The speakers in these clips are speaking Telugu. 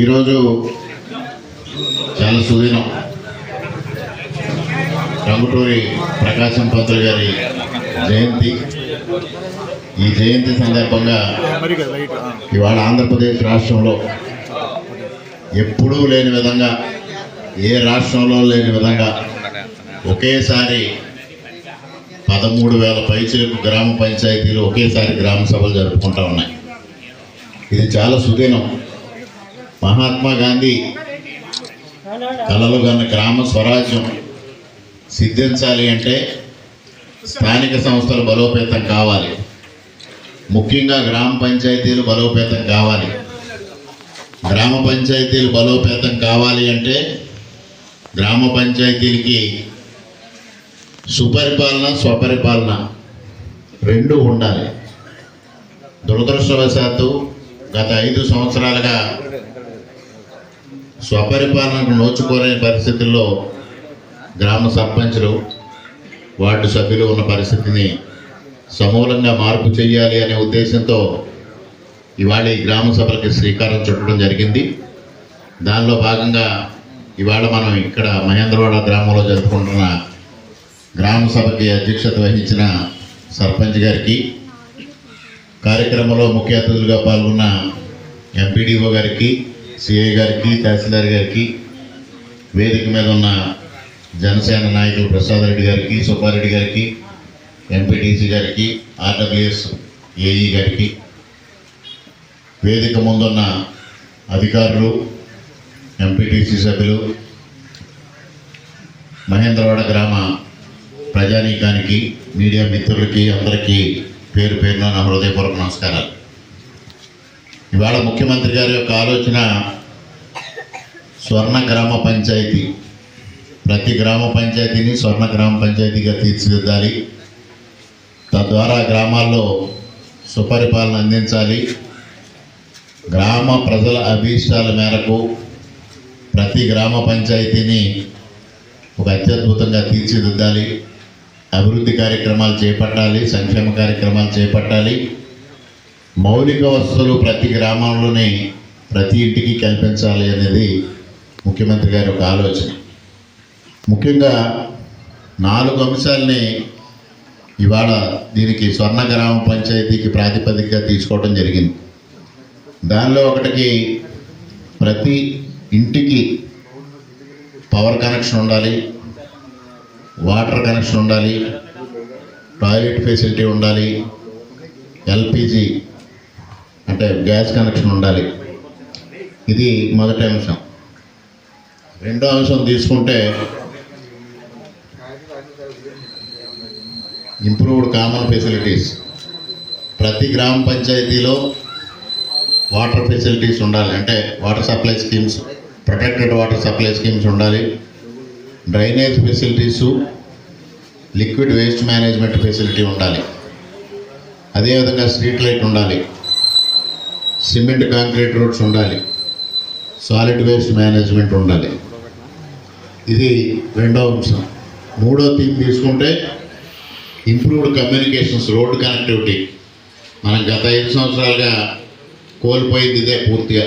ఈరోజు చాలా సుదినం. టంగుటూరి ప్రకాశం పంతులు గారి జయంతి. ఈ జయంతి సందర్భంగా ఇవాళ ఆంధ్రప్రదేశ్ రాష్ట్రంలో ఎప్పుడూ లేని విధంగా ఏ రాష్ట్రంలో లేని విధంగా ఒకేసారి పదమూడు వేల పైచలకు గ్రామ పంచాయతీలు ఒకేసారి గ్రామ సభలు జరుపుకుంటా ఉన్నాయి. ఇది చాలా సుదినం. మహాత్మా గాంధీ కలలు కన్న గ్రామ స్వరాజ్యం సిద్ధించాలి అంటే స్థానిక సంస్థలు బలోపేతం కావాలి. ముఖ్యంగా గ్రామ పంచాయతీలు బలోపేతం కావాలి. గ్రామ పంచాయతీలు బలోపేతం కావాలి అంటే గ్రామ పంచాయతీలకి సుపరిపాలన స్వపరిపాలన రెండు ఉండాలి. దురదృష్టవశాత్తు గత ఐదు సంవత్సరాలుగా స్వపరిపాలనకు నోచుకోలేని పరిస్థితుల్లో గ్రామ సర్పంచులు వార్డు సభ్యులు ఉన్న పరిస్థితిని సమూలంగా మార్పు చేయాలి అనే ఉద్దేశంతో ఇవాళ ఈ గ్రామ సభలకి శ్రీకారం చుట్టడం జరిగింది. దానిలో భాగంగా ఇవాళ మనం ఇక్కడ మహేంద్రవాడ గ్రామంలో జరుపుకుంటున్న గ్రామ సభకి అధ్యక్షత వహించిన సర్పంచ్ గారికి కార్యక్రమంలో ముఖ్య అతిథులుగా పాల్గొన్న ఎంపీడీఓ గారికి సిఐ గారికి తహసీల్దార్ గారికి వేదిక మీద ఉన్న జనసేన నాయకులు ప్రసాద్ రెడ్డి గారికి సుబ్బారెడ్డి గారికి ఎంపీటీసీ గారికి ఆర్డబ్ల్యూఎస్ ఏఈ గారికి వేదిక ముందున్న అధికారులు ఎంపీటీసీ సభ్యులు మహేంద్రవాడ గ్రామ ప్రజానీకానికి మీడియా మిత్రులకి అందరికీ పేరు పేరున నా హృదయపూర్వక నమస్కారాలు. ఇవాళ ముఖ్యమంత్రి గారి యొక్క ఆలోచన స్వర్ణ గ్రామ పంచాయతీ. ప్రతి గ్రామ పంచాయతీని స్వర్ణ గ్రామ పంచాయతీగా తీర్చిదిద్దాలి. తద్వారా గ్రామాల్లో సుపరిపాలన అందించాలి. గ్రామ ప్రజల అభీష్టాల మేరకు ప్రతి గ్రామ పంచాయతీని ఒక అత్యద్భుతంగా తీర్చిదిద్దాలి. అభివృద్ధి కార్యక్రమాలు చేపట్టాలి సంక్షేమ కార్యక్రమాలు చేపట్టాలి. మౌలిక వసతులు ప్రతి గ్రామంలోనే ప్రతి ఇంటికి కల్పించాలి అనేది ముఖ్యమంత్రి గారి ఒక ఆలోచన. ముఖ్యంగా నాలుగు అంశాలని ఇవాళ దీనికి స్వర్ణ గ్రామ పంచాయతీకి ప్రాతిపదికగా తీసుకోవడం జరిగింది. దానిలో ఒకటికి ప్రతి ఇంటికి పవర్ కనెక్షన్ ఉండాలి వాటర్ కనెక్షన్ ఉండాలి టాయిలెట్ ఫెసిలిటీ ఉండాలి ఎల్పిజి అంటే గ్యాస్ కనెక్షన్ ఉండాలి. ఇది మొదటి అంశం. రెండో అంశం తీసుకుంటే ఇంప్రూవ్డ్ కామన్ ఫెసిలిటీస్ ప్రతి గ్రామ పంచాయతీలో వాటర్ ఫెసిలిటీస్ ఉండాలి. అంటే water supply schemes protected water supply schemes ఉండాలి. Drainage facilities liquid waste management facility ఉండాలి. అదేవిధంగా స్ట్రీట్ లైట్ ఉండాలి. సిమెంట్ కాంక్రీట్ రోడ్స్ ఉండాలి. సాలిడ్ వేస్ట్ మేనేజ్మెంట్ ఉండాలి. ఇది రెండో అంశం. మూడో థీమ్ తీసుకుంటే ఇంప్రూవ్డ్ కమ్యూనికేషన్స్ రోడ్ కనెక్టివిటీ. మనం గత ఐదు సంవత్సరాలుగా కోల్పోయింది ఇదే పూర్తిగా.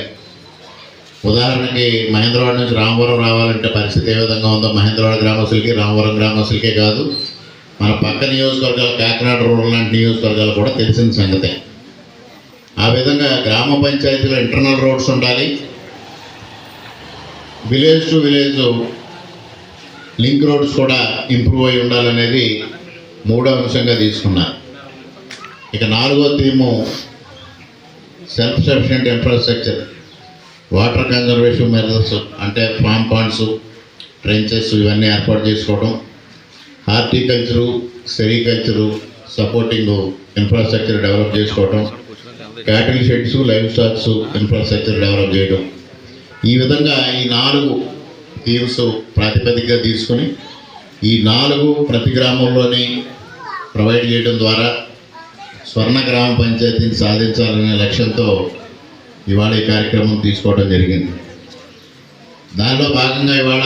ఉదాహరణకి మహేంద్రవాడ నుంచి రామవరం రావాలంటే పరిస్థితి ఏ విధంగా ఉందో మహేంద్రవాడ గ్రామస్తులకి రామవరం గ్రామస్తులకే కాదు. మన పక్క నియోజకవర్గాలు కాకినాడ రూరల్ లాంటి నియోజకవర్గాలు కూడా తెలిసిన సంగతే. ఆ విధంగా గ్రామ పంచాయతీలో ఇంటర్నల్ రోడ్స్ ఉండాలి. Village to village link roads కూడా ఇంప్రూవ్ అయి ఉండాలనేది మూడో అంశంగా తీసుకున్నారు ఇక నాలుగో theme self sufficient infrastructure water conservation methods అంటే ఫామ్ పాండ్స్ ట్రెంచెస్ ఇవన్నీ ఏర్పాటు చేసుకోవడం horticulture sericulture supporting infrastructure develop చేసుకోవడం cattle sheds livestocks infrastructure develop చేయడం. ఈ విధంగా ఈ నాలుగు థీమ్స్ ప్రాతిపదికగా తీసుకొని ఈ నాలుగు ప్రతి గ్రామంలోని ప్రొవైడ్ చేయడం ద్వారా స్వర్ణ గ్రామ పంచాయతీని సాధించాలనే లక్ష్యంతో ఇవాళ ఈ కార్యక్రమం తీసుకోవడం జరిగింది. దానిలో భాగంగా ఇవాళ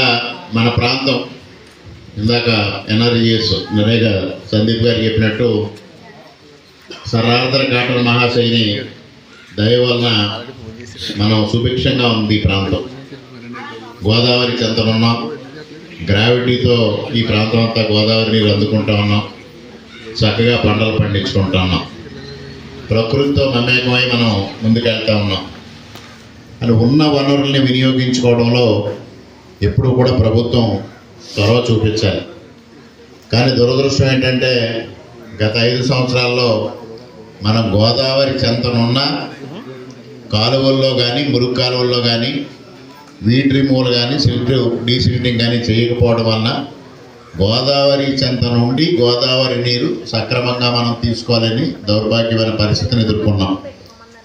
మన ప్రాంతం ఇందాక ఎన్ఆర్జిఎస్ నరేగా సందీప్ గారు చెప్పినట్టు సరార్థర కాటన్ మహాశైని దయ వలన మనం సుభిక్షంగా ఉంది ఈ ప్రాంతం. గోదావరి చెంతనున్నాం గ్రావిటీతో ఈ ప్రాంతం అంతా గోదావరి నీరు అందుకుంటా ఉన్నాం. చక్కగా పంటలు పండించుకుంటా ఉన్నాం. ప్రకృతితో మమేకమై మనం ముందుకెళ్తా ఉన్నాం. అని ఉన్న వనరుల్ని వినియోగించుకోవడంలో ఎప్పుడు కూడా ప్రభుత్వం చొరవ చూపించాలి. కానీ దురదృష్టం ఏంటంటే గత ఐదు సంవత్సరాల్లో మనం గోదావరి చెంతనున్న కాలువల్లో కానీ మురుగు కాలువల్లో కానీ వీట్ రిమూవల్ కానీ సిల్ట్ డీసిల్టింగ్ కానీ చేయకపోవడం వలన గోదావరి చెంత నుండి గోదావరి నీరు సక్రమంగా మనం తీసుకోవాలని దౌర్భాగ్యమైన పరిస్థితిని ఎదుర్కొన్నాం.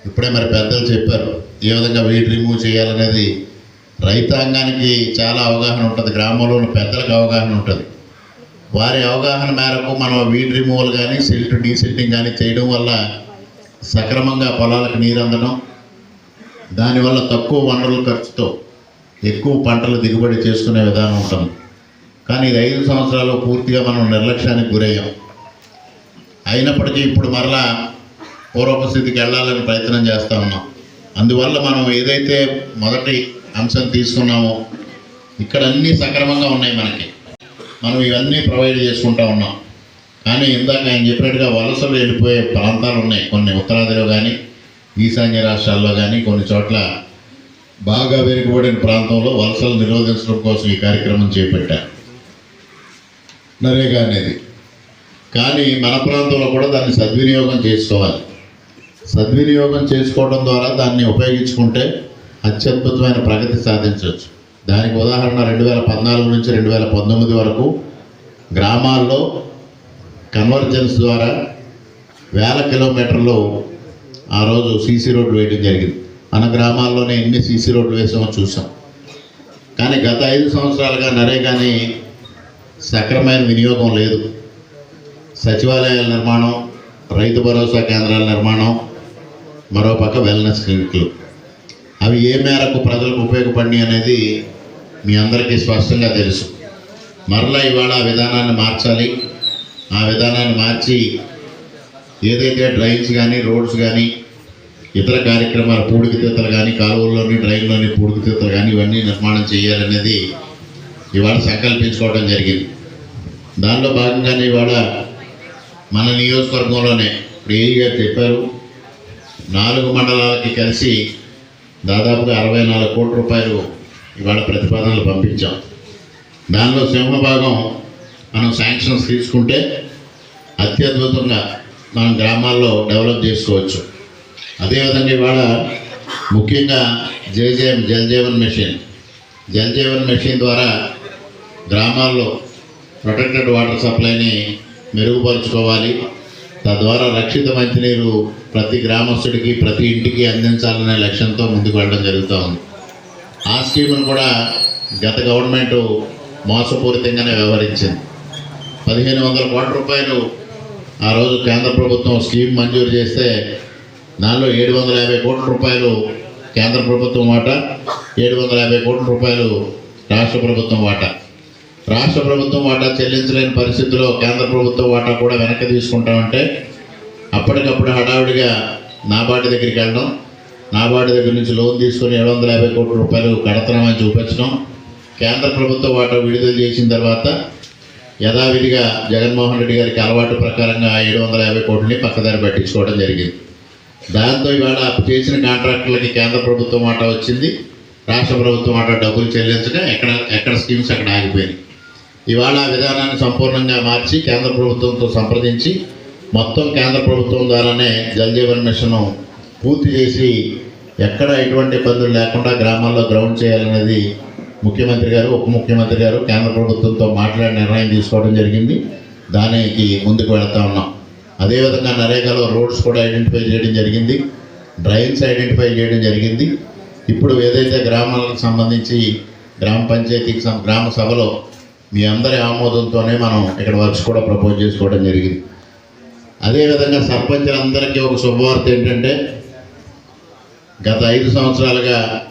ఇప్పుడే మరి పెద్దలు చెప్పారు ఏ విధంగా వీటి రిమూవ్ చేయాలనేది రైతాంగానికి చాలా అవగాహన ఉంటుంది గ్రామంలో ఉన్న పెద్దలకు అవగాహన ఉంటుంది. వారి అవగాహన మేరకు మనం వీడ్ రిమూవల్ కానీ సిల్ట్ డీసిల్టింగ్ కానీ చేయడం వల్ల సక్రమంగా పొలాలకు నీరు అందడం దానివల్ల తక్కువ వనరుల ఖర్చుతో ఎక్కువ పంటలు దిగుబడి చేసుకునే విధానం ఉంటుంది. కానీ ఇది ఐదు సంవత్సరాలు పూర్తిగా మనం నిర్లక్ష్యానికి గురయ్యాం. అయినప్పటికీ ఇప్పుడు మరలా పూర్వపస్థితికి వెళ్ళాలని ప్రయత్నం చేస్తూ ఉన్నాం. అందువల్ల మనం ఏదైతే మొదటి అంశం తీసుకున్నామో ఇక్కడ అన్నీ సక్రమంగా ఉన్నాయి మనకి. మనం ఇవన్నీ ప్రొవైడ్ చేసుకుంటూ ఉన్నాం. కానీ ఇందాక ఆయన చెప్పినట్టుగా వలసలు వెళ్ళిపోయే ప్రాంతాలు ఉన్నాయి. కొన్ని ఉత్తరాదిలో కానీ ఈశాన్య రాష్ట్రాల్లో కానీ కొన్ని చోట్ల బాగా వెనుకబడిన ప్రాంతంలో వలసలు నిరోధించడం కోసం ఈ కార్యక్రమం చేపట్టారు. నరేగా అనేది. కానీ మన ప్రాంతంలో కూడా దాన్ని సద్వినియోగం చేసుకోవాలి. సద్వినియోగం చేసుకోవడం ద్వారా దాన్ని ఉపయోగించుకుంటే అత్యద్భుతమైన ప్రగతి సాధించవచ్చు. దానికి ఉదాహరణ రెండు వేల పద్నాలుగు నుంచి రెండు వేల పంతొమ్మిది వరకు గ్రామాల్లో కన్వర్జెన్స్ ద్వారా వేల కిలోమీటర్లు ఆ రోజు సీసీ రోడ్డు వేయడం జరిగింది. మన గ్రామాల్లోనే ఎన్ని సీసీ రోడ్లు వేసామో చూసాం. కానీ గత ఐదు సంవత్సరాలుగా నరేగాని సక్రమైన వినియోగం లేదు. సచివాలయాల నిర్మాణం రైతు భరోసా కేంద్రాల నిర్మాణం మరోపక్క వెల్నెస్ క్లినిక్లు అవి ఏ మేరకు ప్రజలకు ఉపయోగపడి అనేది మీ అందరికీ స్పష్టంగా తెలుసు. మరలా ఇవాళ ఆ విధానాన్ని మార్చాలి. ఆ విధానాన్ని మార్చి ఏదైతే డ్రైన్స్ కానీ రోడ్స్ కానీ ఇతర కార్యక్రమాలు పూడికతీతలు కానీ కాలువల్లోని డ్రైన్లోని పూడికతీతలు కానీ ఇవన్నీ నిర్మాణం చేయాలనేది ఇవాళ సంకల్పించుకోవడం జరిగింది. దానిలో భాగంగానే ఇవాళ మన నియోజకవర్గంలోనే ఇప్పుడు ఏఈ గారు చెప్పారు నాలుగు మండలాలకి కలిసి దాదాపుగా అరవై నాలుగు కోట్ల రూపాయలు ఇవాళ ప్రతిపాదనలు పంపించాం. దానిలో సింహభాగం మనం శాంక్షన్స్ తీసుకుంటే అత్యద్భుతంగా మనం గ్రామాల్లో డెవలప్ చేసుకోవచ్చు. అదేవిధంగా ఇవాళ ముఖ్యంగా JJM Jal Jeevan mission Jal Jeevan mission ద్వారా గ్రామాల్లో ప్రొటెక్టెడ్ వాటర్ సప్లైని మెరుగుపరుచుకోవాలి. తద్వారా రక్షిత మంచినీరు ప్రతి గ్రామస్తుడికి ప్రతి ఇంటికి అందించాలనే లక్ష్యంతో ముందుకు వెళ్ళడం జరుగుతూ ఉంది ఆ స్కీమును కూడా గత గవర్నమెంట్ మోసపూరితంగానే వ్యవహరించింది. పదిహేను వందల కోట్ల రూపాయలు ఆ రోజు కేంద్ర ప్రభుత్వం స్కీమ్ మంజూరు చేస్తే దానిలో ఏడు వందల యాభై కోట్ల రూపాయలు కేంద్ర ప్రభుత్వం వాటా ఏడు వందల యాభై కోట్ల రూపాయలు రాష్ట్ర ప్రభుత్వం వాటా. రాష్ట్ర ప్రభుత్వం వాటా చెల్లించలేని పరిస్థితిలో కేంద్ర ప్రభుత్వం వాటా కూడా వెనక్కి తీసుకుంటామంటే అప్పటికప్పుడు హడావుడిగా నాబార్డు దగ్గరికి వెళ్ళడం నాబార్డు దగ్గర నుంచి లోన్ తీసుకొని ఏడు వందల యాభై కోట్ల రూపాయలు కడతామని చూపించడం. కేంద్ర ప్రభుత్వం వాటా విడుదల చేసిన తర్వాత యథావిధిగా జగన్మోహన్ రెడ్డి గారికి అలవాటు ప్రకారంగా ఏడు వందల యాభై కోట్లని పక్కదారి పట్టించుకోవడం జరిగింది. దాంతో ఇవాళ చేసిన కాంట్రాక్టులకి కేంద్ర ప్రభుత్వం వాటా వచ్చింది. రాష్ట్ర ప్రభుత్వం వాటా డబ్బులు చెల్లించక ఎక్కడ ఎక్కడ స్కీమ్స్ అక్కడ ఆగిపోయినాయి. ఇవాళ విధానాన్ని సంపూర్ణంగా మార్చి కేంద్ర ప్రభుత్వంతో సంప్రదించి మొత్తం కేంద్ర ప్రభుత్వం ద్వారానే జల్ జీవన్ మిషన్ పూర్తి చేసి ఎక్కడ ఎటువంటి ఇబ్బందులు లేకుండా గ్రామాల్లో గ్రౌండ్ చేయాలనేది ముఖ్యమంత్రి గారు ఉప ముఖ్యమంత్రి గారు కేంద్ర ప్రభుత్వంతో మాట్లాడి నిర్ణయం తీసుకోవడం జరిగింది. దానికి ముందుకు వెళ్తా ఉన్నాం. అదేవిధంగా నరేగాలో రోడ్స్ కూడా ఐడెంటిఫై చేయడం జరిగింది. డ్రైన్స్ ఐడెంటిఫై చేయడం జరిగింది. ఇప్పుడు ఏదైతే గ్రామాలకు సంబంధించి గ్రామ పంచాయతీకి గ్రామ సభలో మీ అందరి ఆమోదంతోనే మనం ఇక్కడ వర్క్స్ కూడా ప్రపోజ్ చేసుకోవడం జరిగింది. అదేవిధంగా సర్పంచులందరికీ ఒక శుభవార్త ఏంటంటే గత ఐదు సంవత్సరాలుగా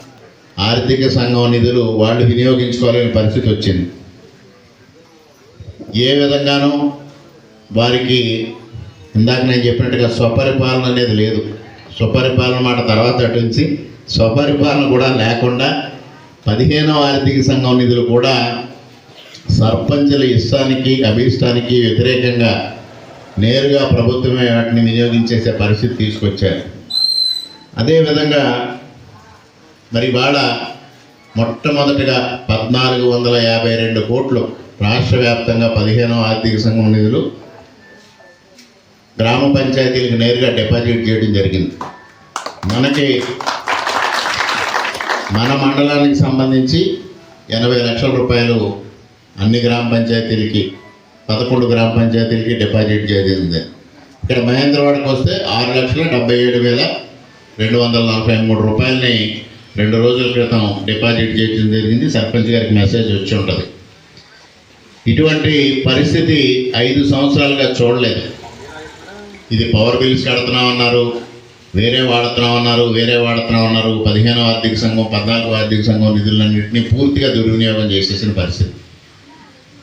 ఆర్థిక సంఘం నిధులు వాళ్ళు వినియోగించుకోలేని పరిస్థితి వచ్చింది. ఏ విధంగానూ వారికి ఇందాక నేను చెప్పినట్టుగా స్వపరిపాలన అనేది లేదు. స్వపరిపాలన మాట తర్వాత అటుంచి స్వపరిపాలన కూడా లేకుండా పదిహేనవ ఆర్థిక సంఘం నిధులు కూడా సర్పంచుల ఇష్టానికి అభీష్టానికి వ్యతిరేకంగా నేరుగా ప్రభుత్వమే వాటిని వినియోగించేసే పరిస్థితి తీసుకొచ్చారు. అదేవిధంగా మరి వాళ్ళ మొట్టమొదటిగా పద్నాలుగు వందల యాభై రెండు కోట్లు రాష్ట్ర వ్యాప్తంగా పదిహేనో ఆర్థిక సంఘం నిధులు గ్రామ పంచాయతీలకు నేరుగా డిపాజిట్ చేయడం జరిగింది. మనకి మన మండలానికి సంబంధించి ఎనభై లక్షల రూపాయలు అన్ని గ్రామ పంచాయతీలకి పదకొండు గ్రామ పంచాయతీలకి డిపాజిట్ చేయడింది ఇక్కడ మహేంద్రవాడకి వస్తే ఆరు లక్షల డెబ్బై ఏడు వేల రెండు వందల నలభై మూడు రూపాయలని రెండు రోజుల క్రితం డిపాజిట్ చేయడం జరిగింది. సర్పంచ్ గారికి మెసేజ్ వచ్చి ఉంటుంది. ఇటువంటి పరిస్థితి ఐదు సంవత్సరాలుగా చూడలేదు. ఇది పవర్ బిల్స్ కడుతున్నాం అన్నారు వేరే వాడుతున్నామన్నారు వేరే వాడుతున్నాం అన్నారు పదిహేనో ఆర్థిక సంఘం పద్నాలుగో ఆర్థిక సంఘం నిధులన్నింటినీ పూర్తిగా దుర్వినియోగం చేసేసిన పరిస్థితి.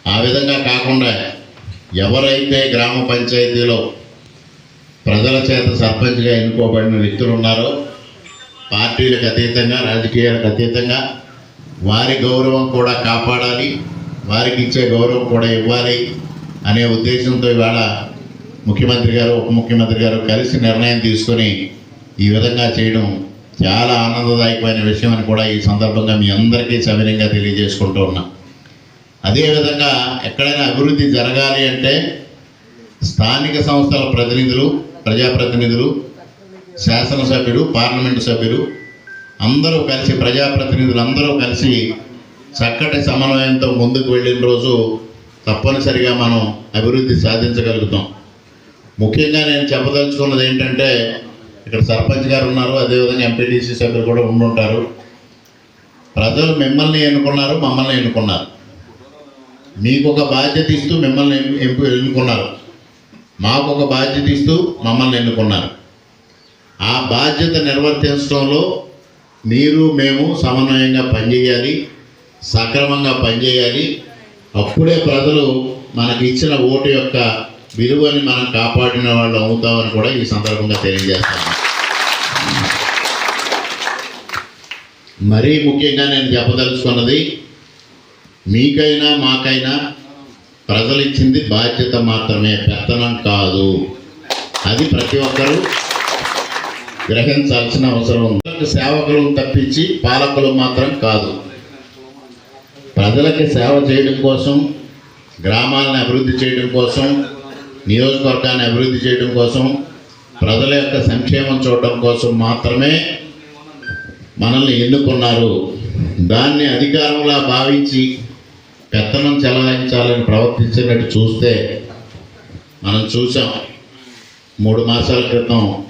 ఆ విధంగా కాకుండా ఎవరైతే గ్రామ పంచాయతీలో ప్రజల చేత సర్పంచ్గా ఎన్నుకోబడిన వ్యక్తులు ఉన్నారో. పార్టీలకు అతీతంగా రాజకీయాలకు అతీతంగా వారి గౌరవం కూడా కాపాడాలి. వారికి ఇచ్చే గౌరవం కూడా ఇవ్వాలి అనే ఉద్దేశంతో ఇవాళ ముఖ్యమంత్రి గారు ఉప ముఖ్యమంత్రి గారు కలిసి నిర్ణయం తీసుకొని ఈ విధంగా చేయడం చాలా ఆనందదాయకమైన విషయం అని కూడా ఈ సందర్భంగా మీ అందరికీ సవినయంగా తెలియజేసుకుంటూ ఉన్నాం. అదేవిధంగా ఎక్కడైనా అభివృద్ధి జరగాలి అంటే స్థానిక సంస్థల ప్రతినిధులు ప్రజాప్రతినిధులు శాసనసభ్యులు పార్లమెంటు సభ్యులు అందరూ కలిసి ప్రజాప్రతినిధులు అందరూ కలిసి చక్కటి సమన్వయంతో ముందుకు వెళ్ళిన రోజు తప్పనిసరిగా మనం అభివృద్ధి సాధించగలుగుతాం. ముఖ్యంగా నేను చెప్పదలుచుకున్నది ఏంటంటే ఇక్కడ సర్పంచ్ గారు ఉన్నారు అదేవిధంగా ఎంపీడీసీ సభ్యులు కూడా ఉండుంటారు. ప్రజలు మిమ్మల్ని ఎన్నుకున్నారు మమ్మల్ని ఎన్నుకున్నారు. మీకు ఒక బాధ్యత ఇస్తూ మిమ్మల్ని ఎంపు ఎన్నుకున్నారు. మాకు ఒక బాధ్యత ఇస్తూ మమ్మల్ని ఎన్నుకున్నారు. ఆ బాధ్యత నిర్వర్తించడంలో మీరు మేము సమన్వయంగా పనిచేయాలి సక్రమంగా పనిచేయాలి. అప్పుడే ప్రజలు మనకి ఇచ్చిన ఓటు యొక్క విలువని మనం కాపాడిన వాళ్ళు అవుతామని కూడా ఈ సందర్భంగా తెలియజేస్తాను. మరీ ముఖ్యంగా నేను చెప్పదలుచుకున్నది మీకైనా మాకైనా ప్రజలు ఇచ్చింది బాధ్యత మాత్రమే పెత్తనం కాదు. అది ప్రతి ఒక్కరూ గ్రహించాల్సిన అవసరం ఉంది. సేవకులు తప్పించి పాలకులు మాత్రం కాదు. ప్రజలకి సేవ చేయడం కోసం గ్రామాలను అభివృద్ధి చేయడం కోసం నియోజకవర్గాన్ని అభివృద్ధి చేయడం కోసం ప్రజల యొక్క సంక్షేమం చూడడం కోసం మాత్రమే మనల్ని ఎన్నుకున్నారు. దాన్ని అధికారంలా భావించి పెత్తనం చెలాయించాలని ప్రవర్తించినట్టు చూస్తే మనం చూసాం మూడు మాసాల క్రితం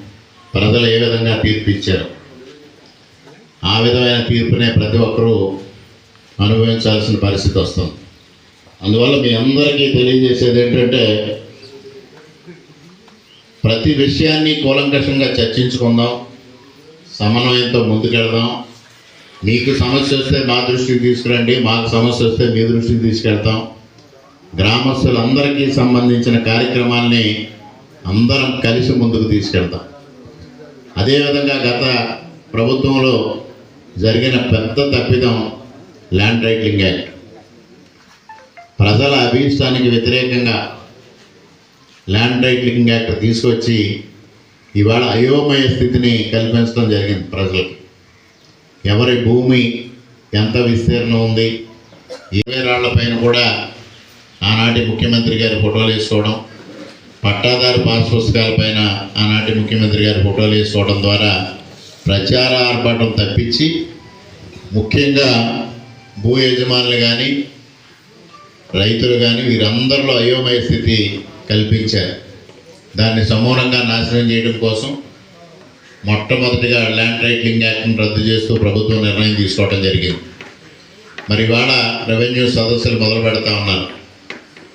ప్రజలు ఏ విధంగా తీర్పు ఇచ్చారు ఆ విధమైన తీర్పునే ప్రతి ఒక్కరూ అనుభవించాల్సిన పరిస్థితి వస్తుంది. అందువల్ల మీ అందరికీ తెలియజేసేది ఏంటంటే ప్రతి విషయాన్ని కూలంకషంగా చర్చించుకుందాం సమన్వయంతో ముందుకెళ్దాం మీకు సమస్య వస్తే మా దృష్టికి తీసుకురండి మాకు సమస్య వస్తే మీ దృష్టికి తీసుకెళ్తాం. గ్రామస్తులందరికీ సంబంధించిన కార్యక్రమాల్ని అందరం కలిసి ముందుకు తీసుకెళ్తాం. అదేవిధంగా గత ప్రభుత్వంలో జరిగిన పెద్ద తప్పిదం ల్యాండ్ టైటిలింగ్ యాక్ట్. ప్రజల అభీష్టానికి వ్యతిరేకంగా ల్యాండ్ టైటిలింగ్ యాక్ట్ తీసుకొచ్చి ఇవాళ అయోమయ స్థితిని కల్పించడం జరిగింది ప్రజలకు. ఎవరి భూమి ఎంత విస్తీర్ణం ఉంది ఇరవై రాళ్ళ పైన కూడా ఆనాటి ముఖ్యమంత్రి గారి ఫోటోలు వేసుకోవడం పట్టాదారు పాస్ పుస్తకాల పైన ఆనాటి ముఖ్యమంత్రి గారి ఫోటోలు వేసుకోవడం ద్వారా ప్రచార ఆర్భాటం తప్పించి ముఖ్యంగా భూ యజమానులు కానీ రైతులు కానీ వీరందరిలో అయోమయ స్థితి కల్పించారు. దాన్ని సమూలంగా నాశనం చేయడం కోసం మొట్టమొదటిగా ల్యాండ్ రైట్లింగ్ యాక్ట్ని రద్దు చేస్తూ ప్రభుత్వం నిర్ణయం తీసుకోవడం జరిగింది. మరి ఇవాళ రెవెన్యూ సదస్సులు మొదలు పెడతా ఉన్నారు.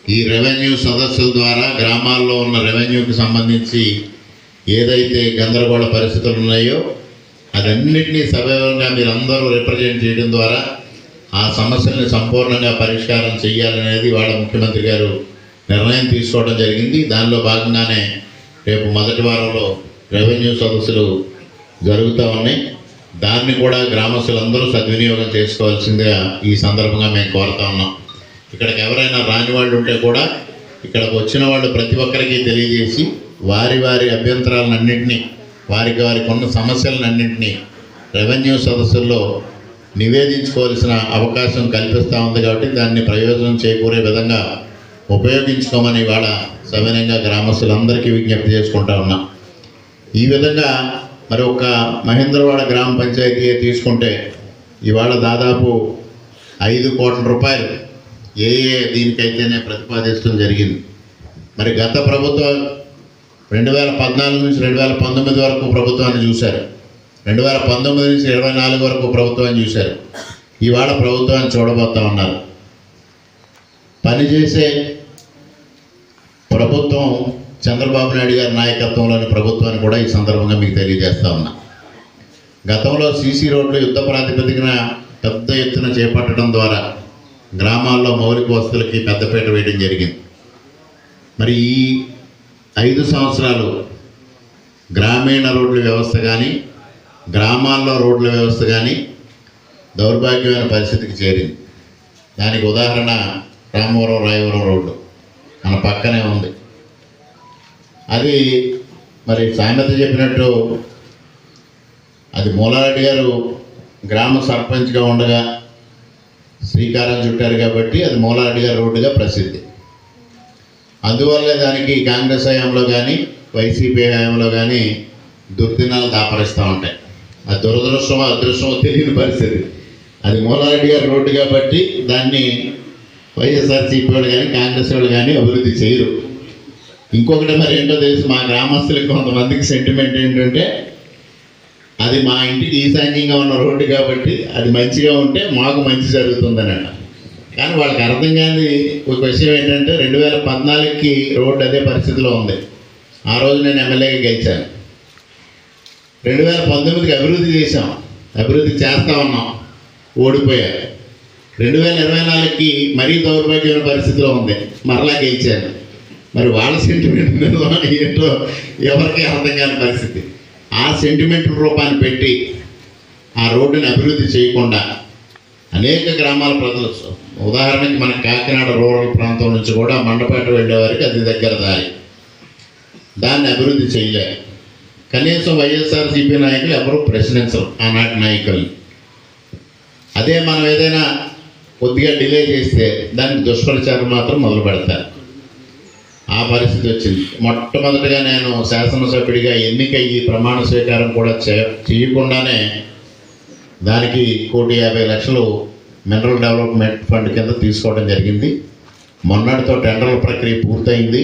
ఈ రెవెన్యూ సదస్సుల ద్వారా గ్రామాల్లో ఉన్న రెవెన్యూకి సంబంధించి ఏదైతే గందరగోళ పరిస్థితులు ఉన్నాయో అదన్నింటినీ సవివరంగా మీరందరూ రిప్రజెంట్ చేయడం ద్వారా ఆ సమస్యల్ని సంపూర్ణంగా పరిష్కారం చేయాలనేది వాళ్ళ ముఖ్యమంత్రి గారు నిర్ణయం తీసుకోవడం జరిగింది. దానిలో భాగంగానే రేపు మొదటి వారంలో రెవెన్యూ సదస్సులు జరుగుతూ ఉన్నాయి. దాన్ని కూడా గ్రామస్తులందరూ సద్వినియోగం చేసుకోవాల్సిందిగా ఈ సందర్భంగా మేము కోరుతా ఉన్నాం. ఇక్కడికి ఎవరైనా రాని వాళ్ళు ఉంటే కూడా ఇక్కడికి వచ్చిన వాళ్ళు ప్రతి ఒక్కరికి తెలియజేసి వారి వారి అభ్యంతరాలన్నింటినీ వారికి వారికి ఉన్న సమస్యలన్నింటినీ రెవెన్యూ సదస్సుల్లో నివేదించుకోవాల్సిన అవకాశం కల్పిస్తూ ఉంది కాబట్టి దాన్ని ప్రయోజనం చేకూరే విధంగా ఉపయోగించుకోమని ఇవాళ సవినయంగా గ్రామస్తులందరికీ విజ్ఞప్తి చేసుకుంటా ఉన్నాం. ఈ విధంగా మరి ఒక మహేంద్రవాడ గ్రామ పంచాయతీ తీసుకుంటే ఇవాళ దాదాపు ఐదు కోట్ల రూపాయలు ఏ ఏ దీనికైతేనే ప్రతిపాదించడం జరిగింది. మరి గత ప్రభుత్వం రెండు వేల పద్నాలుగు నుంచి రెండు వేల పంతొమ్మిది వరకు ప్రభుత్వాన్ని చూశారు. రెండు వేల పంతొమ్మిది నుంచి ఇరవై నాలుగు వరకు ప్రభుత్వాన్ని చూశారు. ఇవాళ ప్రభుత్వాన్ని చూడబోతా ఉన్నారు. పనిచేసే ప్రభుత్వం చంద్రబాబు నాయుడు గారి నాయకత్వంలోని ప్రభుత్వాన్ని కూడా ఈ సందర్భంగా మీకు తెలియజేస్తా ఉన్నా. గతంలో సీసీ రోడ్లు యుద్ధ ప్రాతిపదికన పెద్ద ఎత్తున చేపట్టడం ద్వారా గ్రామాల్లో మౌలిక వసతులకి పెద్దపీట వేయడం జరిగింది. మరి ఈ ఐదు సంవత్సరాలు గ్రామీణ రోడ్ల వ్యవస్థ కానీ గ్రామాల్లో రోడ్ల వ్యవస్థ కానీ దౌర్భాగ్యమైన పరిస్థితికి చేరింది. దానికి ఉదాహరణ రామవరం రాయవరం రోడ్డు మన పక్కనే ఉంది. అది మరి సామెత చెప్పినట్టు అది మూలారెడ్డి గారు గ్రామ సర్పంచ్గా ఉండగా శ్రీకారం చుట్టారు కాబట్టి అది మూలారెడ్డి గారి రోడ్డుగా ప్రసిద్ధి. అందువల్లే దానికి కాంగ్రెస్ హయాంలో కానీ వైసీపీ హయాంలో కానీ దుర్దినాలు దాపరిస్తూ ఉంటాయి. అది దురదృష్టం అదృష్టమో తెలియని పరిస్థితి. అది మూలారెడ్డి గారి రోడ్డు కాబట్టి దాన్ని వైఎస్ఆర్సీపీ వాళ్ళు కానీ కాంగ్రెస్ వాళ్ళు కానీ అభివృద్ధి చేయరు. ఇంకొకటి మరి ఏంటో తెలుసు మా గ్రామస్తులకు కొంతమందికి సెంటిమెంట్ ఏంటంటే అది మా ఇంటికి ఈశాన్యంగా ఉన్న రోడ్డు కాబట్టి అది మంచిగా ఉంటే మాకు మంచి జరుగుతుందని కానీ వాళ్ళకి అర్థం కాని ఒక విషయం ఏంటంటే రెండు వేల పద్నాలుగుకి రోడ్డు అదే పరిస్థితిలో ఉంది. ఆ రోజు నేను ఎమ్మెల్యేగా గెలిచాను. రెండు వేల పంతొమ్మిదికి అభివృద్ధి చేశాం. అభివృద్ధి చేస్తా ఉన్నాం. ఓడిపోయారు. రెండు వేల ఇరవై నాలుగుకి మరీ దౌర్భాగ్యమైన పరిస్థితిలో ఉంది. మరలా గెలిచాను. మరి వాళ్ళ సెంటిమెంట్ ఏంటో ఎవరికి అర్థం కాని పరిస్థితి. ఆ సెంటిమెంట్ రూపాన్ని పెట్టి ఆ రోడ్డుని అభివృద్ధి చేయకుండా అనేక గ్రామాల ప్రజలు ఉదాహరణకి మన కాకినాడ రూరల్ ప్రాంతం నుంచి కూడా మండపేట వెళ్ళేవారికి అది దగ్గర దారి. దాన్ని అభివృద్ధి చేయలే. కనీసం వైఎస్ఆర్సీపీ నాయకులు ఎవరూ ప్రశ్నించరు ఆనాటి నాయకుల్ని. అదే మనం ఏదైనా కొద్దిగా డిలే చేస్తే దానికి దుష్ప్రచారం మాత్రం మొదలు పెడతారు ఆ పరిస్థితి వచ్చింది. మొట్టమొదటిగా నేను శాసనసభ్యుడిగా ఎన్నిక ఈ ప్రమాణ స్వీకారం కూడా చే చేయకుండానే దానికి కోటి యాభై లక్షలు మినరల్ డెవలప్మెంట్ ఫండ్ కింద తీసుకోవడం జరిగింది. మొన్నటితో టెండర్ల ప్రక్రియ పూర్తయింది.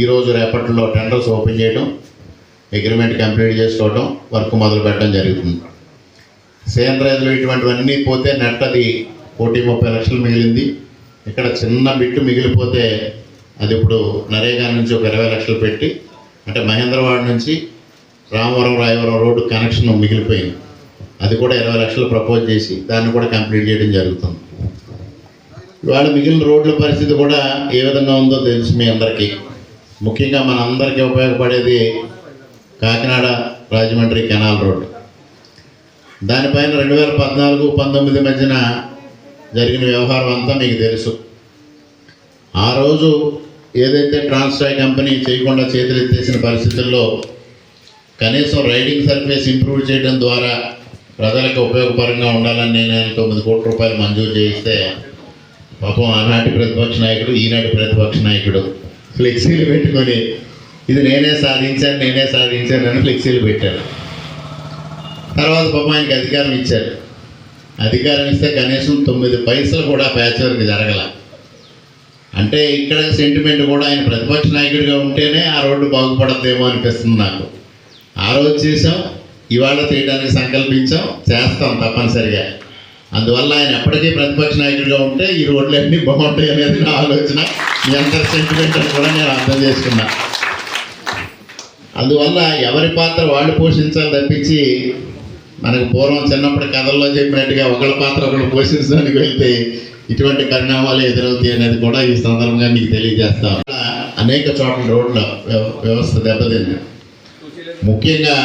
ఈరోజు రేపట్లో టెండర్స్ ఓపెన్ చేయడం అగ్రిమెంట్ కంప్లీట్ చేసుకోవడం వర్క్ మొదలు పెట్టడం జరుగుతుంది. సేంద్రాజులు ఇటువంటివన్నీ పోతే నెట్ అది కోటి ముప్పై లక్షలు మిగిలింది. ఇక్కడ చిన్న బిట్టు మిగిలిపోతే అది ఇప్పుడు నరేగా నుంచి ఒక ఇరవై లక్షలు పెట్టి అంటే మహేంద్రవాడ నుంచి రామవరం రాయవరం రోడ్డు కనెక్షన్ మిగిలిపోయింది. అది కూడా ఇరవై లక్షలు ప్రపోజ్ చేసి దాన్ని కూడా కంప్లీట్ చేయడం జరుగుతుంది. ఇవాళ మిగిలిన రోడ్ల పరిస్థితి కూడా ఏ విధంగా ఉందో తెలుసు మీ అందరికీ. ముఖ్యంగా మన అందరికీ ఉపయోగపడేది కాకినాడ రాజమండ్రి కెనాల్ రోడ్డు. దానిపైన రెండు వేల పద్నాలుగు పంతొమ్మిది మధ్యన జరిగిన వ్యవహారం అంతా మీకు తెలుసు. ఆ రోజు ఏదైతే ట్రాన్స్ట్రాయ్ కంపెనీ చేయకుండా చేతులెత్తేసిన పరిస్థితుల్లో కనీసం రైడింగ్ సర్ఫేస్ ఇంప్రూవ్ చేయడం ద్వారా ప్రజలకు ఉపయోగపరంగా ఉండాలని నేను తొమ్మిది కోట్ల రూపాయలు మంజూరు చేయిస్తే పాపం ఆనాటి ప్రతిపక్ష నాయకుడు ఈనాటి ప్రతిపక్ష నాయకుడు ఫ్లెక్సీలు పెట్టుకొని ఇది నేనే సాధించాను నేనే సాధించాను అని ఫ్లెక్సీలు పెట్టాను తర్వాత పాపం ఆయనకి అధికారం ఇచ్చారు. అధికారం ఇస్తే కనీసం తొమ్మిది పైసలు కూడా ప్యాచ్ వర్క్ జరగల. అంటే ఇక్కడ సెంటిమెంట్ కూడా ఆయన ప్రతిపక్ష నాయకుడిగా ఉంటేనే ఆ రోడ్డు బాగుపడద్దేమో అనిపిస్తుంది నాకు. ఆ రోజు చేసాం ఇవాళ చేయడానికి సంకల్పించాం చేస్తాం తప్పనిసరిగా. అందువల్ల ఆయన ఎప్పటికీ ప్రతిపక్ష నాయకుడిగా ఉంటే ఈ రోడ్లు అన్నీ బాగుంటాయి అనేది నా ఆలోచన. మీ అందరి సెంటిమెంట్ అని కూడా నేను అర్థం చేసుకున్నా. అందువల్ల ఎవరి పాత్ర వాళ్ళు పోషించాలి తప్పించి మనకు పూర్వం చిన్నప్పుడు కథల్లో చెప్పినట్టుగా ఒకళ్ళ పాత్ర ఒకళ్ళు పోషించడానికి వెళ్తే ఇటువంటి పరిణామాలు ఎదురవుతాయి అనేది కూడా ఈ సందర్భంగా మీకు తెలియజేస్తాం అనేక చోట్ల రోడ్ల వ్యవ- వ్యవస్థ దెబ్బతింది. ముఖ్యంగా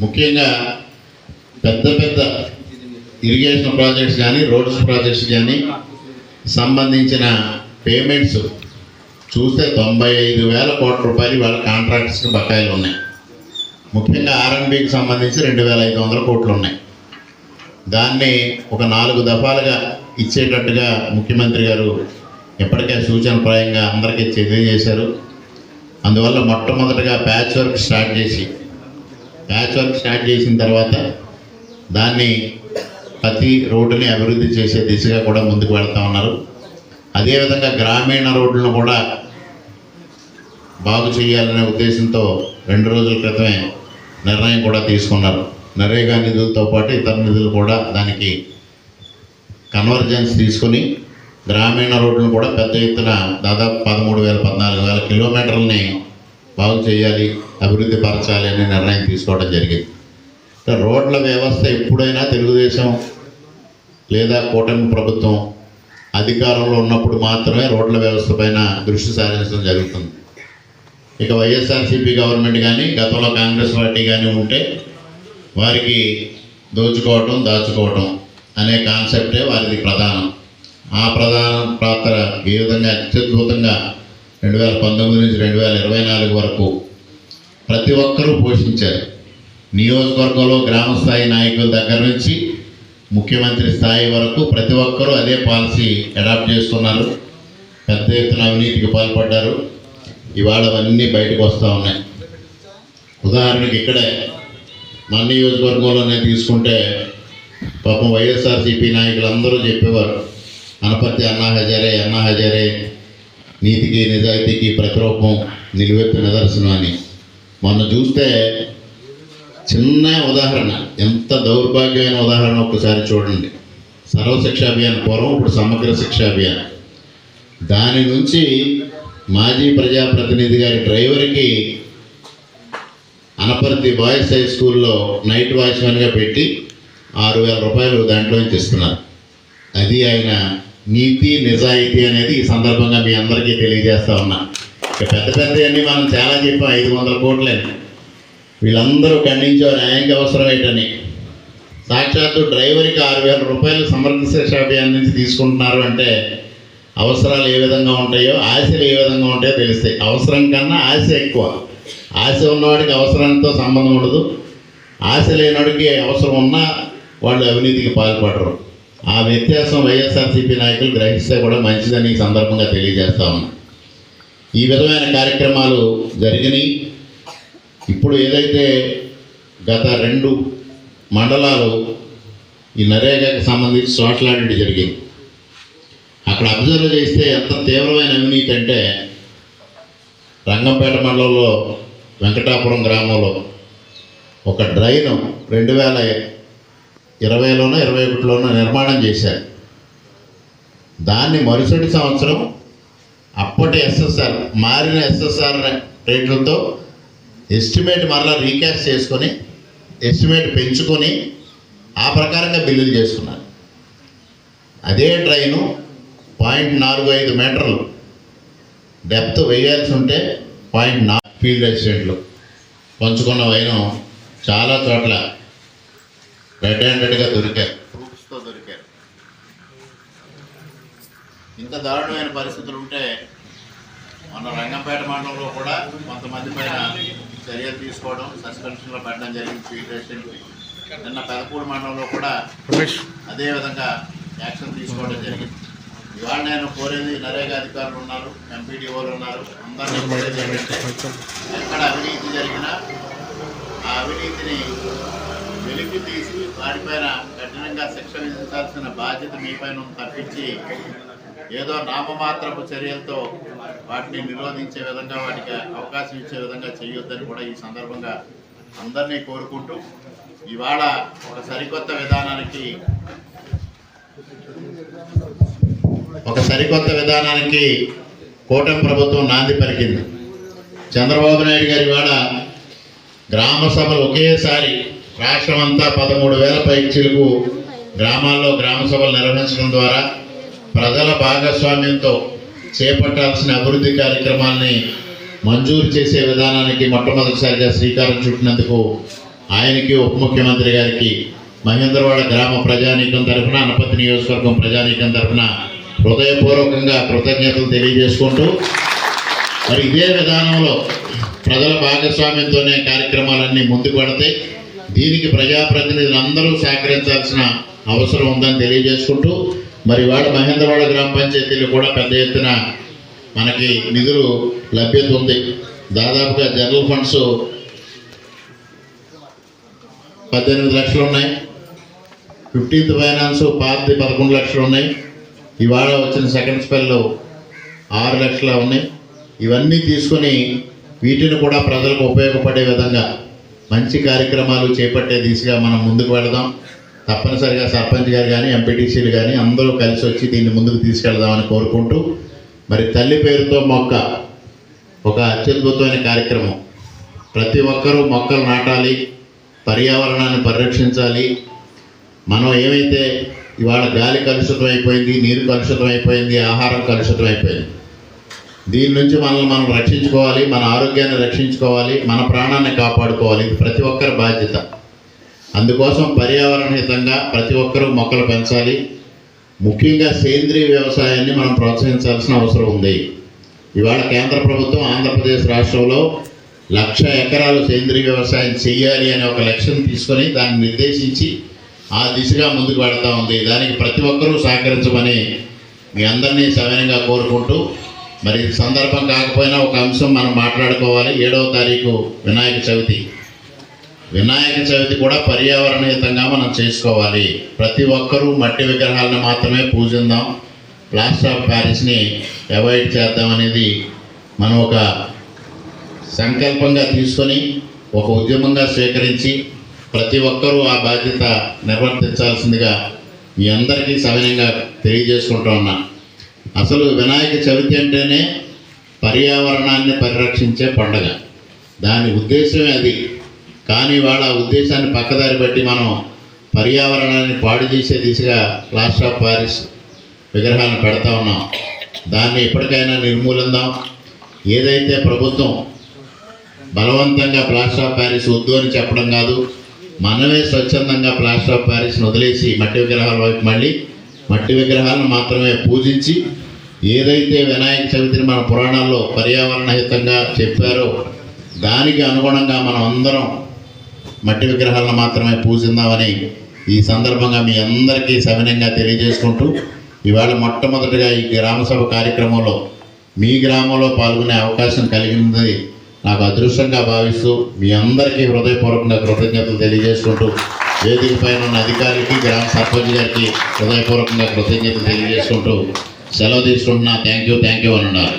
ముఖ్యంగా పెద్ద పెద్ద ఇరిగేషన్ ప్రాజెక్ట్స్ కానీ రోడ్స్ ప్రాజెక్ట్స్ కానీ సంబంధించిన పేమెంట్స్ చూస్తే తొంభై ఐదు వేల కోట్ల రూపాయలు వాళ్ళ కాంట్రాక్ట్స్కి బకాయిలు ఉన్నాయి ముఖ్యంగా ఆర్ఎన్బికి సంబంధించి రెండు వేల ఐదు వందల కోట్లు ఉన్నాయి దాన్ని ఒక నాలుగు దఫాలుగా ఇచ్చేటట్టుగా ముఖ్యమంత్రి గారు ఇప్పటికే సూచనప్రాయంగా అందరికీ తెలియజేశారు. అందువల్ల మొట్టమొదటగా ప్యాచ్ వర్క్ స్టార్ట్ చేసి ప్యాచ్ వర్క్ స్టార్ట్ చేసిన తర్వాత దాన్ని ప్రతి రోడ్డుని అభివృద్ధి చేసే దిశగా కూడా ముందుకు వెళ్తా ఉన్నారు. అదేవిధంగా గ్రామీణ రోడ్లను కూడా బాగు చేయాలనే ఉద్దేశంతో రెండు రోజుల క్రితమే నిర్ణయం కూడా తీసుకున్నారు. నరేగా నిధులతో పాటు ఇతర నిధులు కూడా దానికి కన్వర్జెన్స్ తీసుకొని గ్రామీణ రోడ్లను కూడా పెద్ద ఎత్తున దాదాపు పదమూడు వేల పద్నాలుగు వేల కిలోమీటర్లని బాగు చేయాలి అభివృద్ధి పరచాలి అనే నిర్ణయం తీసుకోవడం జరిగింది. రోడ్ల వ్యవస్థ ఎప్పుడైనా తెలుగుదేశం లేదా కూటమి ప్రభుత్వం అధికారంలో ఉన్నప్పుడు మాత్రమే రోడ్ల వ్యవస్థ పైన దృష్టి సారించడం జరుగుతుంది. ఇక వైఎస్ఆర్సీపీ గవర్నమెంట్ కానీ గతంలో కాంగ్రెస్ పార్టీ కానీ ఉంటే వారికి దోచుకోవటం దాచుకోవటం అనే కాన్సెప్టే వారిది ప్రధానం. ఆ ప్రధాన పాత్ర ఏ విధంగా అత్యద్భుతంగా రెండు వేల పంతొమ్మిది నుంచి రెండు వేల ఇరవై నాలుగు వరకు ప్రతి ఒక్కరూ పోషించారు. నియోజకవర్గంలో గ్రామ స్థాయి నాయకుల దగ్గర నుంచి ముఖ్యమంత్రి స్థాయి వరకు ప్రతి ఒక్కరూ అదే పాలసీ అడాప్ట్ చేస్తున్నారు. పెద్ద ఎత్తున అవినీతికి పాల్పడ్డారు. ఇవాళ అవన్నీ బయటకు వస్తూ ఉన్నాయి. ఉదాహరణకి ఇక్కడే మన నియోజకవర్గంలోనే తీసుకుంటే పాపం వైఎస్ఆర్సీపీ నాయకులు అందరూ చెప్పేవారు అనపర్తి అన్నా హజారే అన్నా హజారే నీతికి నిజాయితీకి ప్రతిరూపం నిలువెత్తు నిదర్శనం అని. మొన్న చూస్తే చిన్న ఉదాహరణ ఎంత దౌర్భాగ్యమైన ఉదాహరణ ఒకసారి చూడండి. సర్వశిక్ష అభియాన్ పూర్వం ఇప్పుడు సమగ్ర శిక్ష అభియాన్ దాని నుంచి మాజీ ప్రజాప్రతినిధి గారి డ్రైవర్కి అనపర్తి బాయ్స్ హై స్కూల్లో నైట్ వాచ్మెన్గా పెట్టి ఆరు వేల రూపాయలు దాంట్లో ఇస్తున్నారు అది ఆయన నీతి నిజాయితీ అనేది ఈ సందర్భంగా మీ అందరికీ తెలియజేస్తా ఉన్నా. ఇక పెద్ద పెద్దయన్ని మనం చాలా చెప్పాం ఐదు వందల కోట్లని. వీళ్ళందరూ ఖండించారు న్యాయంగా అవసరం ఏంటని. సాక్షాత్తు డ్రైవర్కి ఆరు వేల రూపాయలు సమర్థ శిక్ష అభియాన్ నుంచి తీసుకుంటున్నారు అంటే అవసరాలు ఏ విధంగా ఉంటాయో ఆశలు ఏ విధంగా ఉంటాయో తెలుస్తాయి. అవసరం కన్నా ఆశ ఎక్కువ. ఆశ ఉన్నవాడికి అవసరంతో సంబంధం ఉండదు. ఆశ లేనివాడికి అవసరం ఉన్నా వాళ్ళు అవినీతికి పాల్పడరు. ఆ వ్యత్యాసం వైఎస్ఆర్సీపీ నాయకులు గ్రహిస్తే కూడా మంచిదని ఈ సందర్భంగా తెలియజేస్తా ఉన్నా. ఈ విధమైన కార్యక్రమాలు జరిగినాయి. ఇప్పుడు ఏదైతే గత రెండు మండలాలు ఈ నరేగాకి సంబంధించి సోషల్ ఆడిట్ జరిగింది. అక్కడ అబ్జర్వ్ చేస్తే ఎంత తీవ్రమైన అవినీతి అంటే రంగంపేట మండలంలో వెంకటాపురం గ్రామంలో ఒక డ్రైన్ రెండు వేల ఇరవైలోనో ఇరవై ఒకటిలోనో నిర్మాణం చేశారు. దాన్ని మరుసటి సంవత్సరం అప్పటి ఎస్ఎస్ఆర్ మారిన ఎస్ఎస్ఆర్ రేట్లతో ఎస్టిమేట్ మరలా రీకాస్ట్ చేసుకొని ఎస్టిమేట్ పెంచుకొని ఆ ప్రకారంగా బిల్లులు చేసుకున్నారు. అదే ట్రైను పాయింట్ నాలుగు ఐదు మీటర్లు డెప్త్ వేయాల్సి ఉంటే పాయింట్ నా ఫీల్డ్ అసిస్టెంట్లు. పంచుకున్న వైనం చాలా చోట్ల రెడ్ హ్యాండెడ్గా దొరికారు. ప్రూఫ్స్తో దొరికారు. ఇంత దారుణమైన పరిస్థితులు ఉంటే మన రంగంపేట మండలంలో కూడా కొంతమంది పైన చర్యలు తీసుకోవడం సస్పెన్షన్లో పెట్టడం జరిగింది ఫీల్డ్ అసిస్టెంట్కి. నిన్న పెదపూడి మండలంలో కూడా అదే విధంగా యాక్షన్ తీసుకోవడం జరిగింది. ఇవాళ నేను కోరేది నరేగా అధికారులు ఉన్నారు ఎంపీడీఓలు ఉన్నారు అందరినీ కోరేది ఏంటంటే ఎక్కడ అవినీతి జరిగినా ఆ అవినీతిని వెలికి తీసి వాటిపైన కఠినంగా శిక్ష విధించాల్సిన బాధ్యత మీపైన తప్పించి ఏదో నామమాత్రపు చర్యలతో వాటిని నిరోధించే విధంగా వాటికి అవకాశం ఇచ్చే విధంగా చేయొద్దని కూడా ఈ సందర్భంగా అందరినీ కోరుకుంటూ ఇవాళ ఒక సరికొత్త విధానానికి ఒక సరికొత్త విధానానికి కూటమి ప్రభుత్వం నాంది పలికింది. చంద్రబాబు నాయుడు గారి వాడ గ్రామ సభలు ఒకేసారి రాష్ట్రం అంతా పదమూడు వేల పైచీలకు గ్రామాల్లో గ్రామ సభలు నిర్వహించడం ద్వారా ప్రజల భాగస్వామ్యంతో చేపట్టాల్సిన అభివృద్ధి కార్యక్రమాల్ని మంజూరు చేసే విధానానికి మొట్టమొదటిసారిగా శ్రీకారం చుట్టినందుకు ఆయనకి ఉప ముఖ్యమంత్రి గారికి మహేంద్రవాడ గ్రామ ప్రజానీకం తరఫున అనపతి నియోజకవర్గం ప్రజానీకం తరఫున హృదయపూర్వకంగా కృతజ్ఞతలు తెలియజేసుకుంటూ మరి ఇదే విధానంలో ప్రజల భాగస్వామ్యంతోనే కార్యక్రమాలన్నీ ముందుకు పడతాయి దీనికి ప్రజాప్రతినిధులు అందరూ సహకరించాల్సిన అవసరం ఉందని తెలియజేసుకుంటూ మరి వాడు మహేంద్రవాడ గ్రామ పంచాయతీలు కూడా పెద్ద ఎత్తున మనకి నిధులు లభ్యత ఉంది. దాదాపుగా జనరల్ ఫండ్స్ పద్దెనిమిది లక్షలు ఉన్నాయి. ఫిఫ్టీన్త్ ఫైనాన్స్ పాతది పదకొండు లక్షలు ఉన్నాయి. ఇవాళ వచ్చిన సెకండ్ స్పెల్లో ఆరు లక్షలు ఉన్నాయి. ఇవన్నీ తీసుకొని వీటిని కూడా ప్రజలకు ఉపయోగపడే విధంగా మంచి కార్యక్రమాలు చేపట్టే దిశగా మనం ముందుకు వెళదాం. తప్పనిసరిగా సర్పంచ్ గారు కానీ ఎంపీటీసీలు కానీ అందరూ కలిసి వచ్చి దీన్ని ముందుకు తీసుకెళ్దామని కోరుకుంటూ మరి తల్లి పేరుతో మొక్క ఒక అత్యద్భుతమైన కార్యక్రమం. ప్రతి ఒక్కరూ మొక్కలు నాటాలి పర్యావరణాన్ని పరిరక్షించాలి. మనం ఏమైతే ఇవాళ గాలి కలుషితం అయిపోయింది నీరు కలుషితం అయిపోయింది ఆహారం కలుషితం అయిపోయింది. దీని నుంచి మనల్ని మనం రక్షించుకోవాలి మన ఆరోగ్యాన్ని రక్షించుకోవాలి మన ప్రాణాన్ని కాపాడుకోవాలి. ఇది ప్రతి ఒక్కరి బాధ్యత. అందుకోసం పర్యావరణ హితంగా ప్రతి ఒక్కరూ మొక్కలు పెంచాలి. ముఖ్యంగా సేంద్రీయ వ్యవసాయాన్ని మనం ప్రోత్సహించాల్సిన అవసరం ఉంది. ఇవాళ కేంద్ర ప్రభుత్వం ఆంధ్రప్రదేశ్ రాష్ట్రంలో లక్ష ఎకరాలు సేంద్రీయ వ్యవసాయం చేయాలి అనే ఒక లక్ష్యం తీసుకొని దాన్ని నిర్దేశించి ఆ దిశగా ముందుకు పెడతా ఉంది. దానికి ప్రతి ఒక్కరూ సహకరించమని మీ అందరినీ సవినంగా కోరుకుంటూ మరి సందర్భం కాకపోయినా ఒక అంశం మనం మాట్లాడుకోవాలి. ఏడవ తారీఖు వినాయక చవితి. వినాయక చవితి కూడా పర్యావరణయుతంగా మనం చేసుకోవాలి. ప్రతి ఒక్కరూ మట్టి విగ్రహాలను మాత్రమే పూజిందాం. ప్లాస్టర్ ఆఫ్ ప్యారిస్ని అవాయిడ్ చేద్దాం అనేది మనం ఒక సంకల్పంగా తీసుకొని ఒక ఉద్యమంగా స్వీకరించి ప్రతి ఒక్కరూ ఆ బాధ్యత నిర్వర్తించాల్సిందిగా మీ అందరికీ సవినయంగా తెలియజేసుకుంటూ ఉన్నా. అసలు వినాయక చవితి అంటేనే పర్యావరణాన్ని పరిరక్షించే పండగ. దాని ఉద్దేశమే అది. కానీ వాళ్ళ ఉద్దేశాన్ని పక్కదారి బట్టి మనం పర్యావరణాన్ని పాడు చేసే దిశగా ప్లాస్టర్ ఆఫ్ ప్యారిస్ విగ్రహాలను పెడతా ఉన్నాం. దాన్ని ఎప్పటికైనా నిర్మూలిద్దాం ఏదైతే ప్రభుత్వం బలవంతంగా ప్లాస్టర్ ఆఫ్ ప్యారిస్ వద్దు అని చెప్పడం కాదు మనమే స్వచ్ఛందంగా ప్లాస్టర్ ఆఫ్ ప్యారిస్ని వదిలేసి మట్టి విగ్రహాల వైపు మళ్ళీ మట్టి విగ్రహాలను మాత్రమే పూజించి ఏదైతే వినాయక చవితిని మన పురాణాల్లో పర్యావరణ హితంగా చెప్పారో దానికి అనుగుణంగా మనం అందరం మట్టి విగ్రహాలను మాత్రమే పూజిందామని ఈ సందర్భంగా మీ అందరికీ సవినంగా తెలియజేసుకుంటూ ఇవాళ మొట్టమొదటిగా ఈ గ్రామసభ కార్యక్రమంలో మీ గ్రామంలో పాల్గొనే అవకాశం కలిగింది. నాకు అదృష్టంగా భావిస్తూ మీ అందరికీ హృదయపూర్వకంగా కృతజ్ఞతలు తెలియజేసుకుంటూ వేదిక పైన ఉన్న అధికారికి గ్రామ సర్పంచ్ గారికి హృదయపూర్వకంగా కృతజ్ఞతలు తెలియజేసుకుంటూ సెలవు తీసుకుంటున్నా. థ్యాంక్ యూ థ్యాంక్ యూ అని ఉన్నారు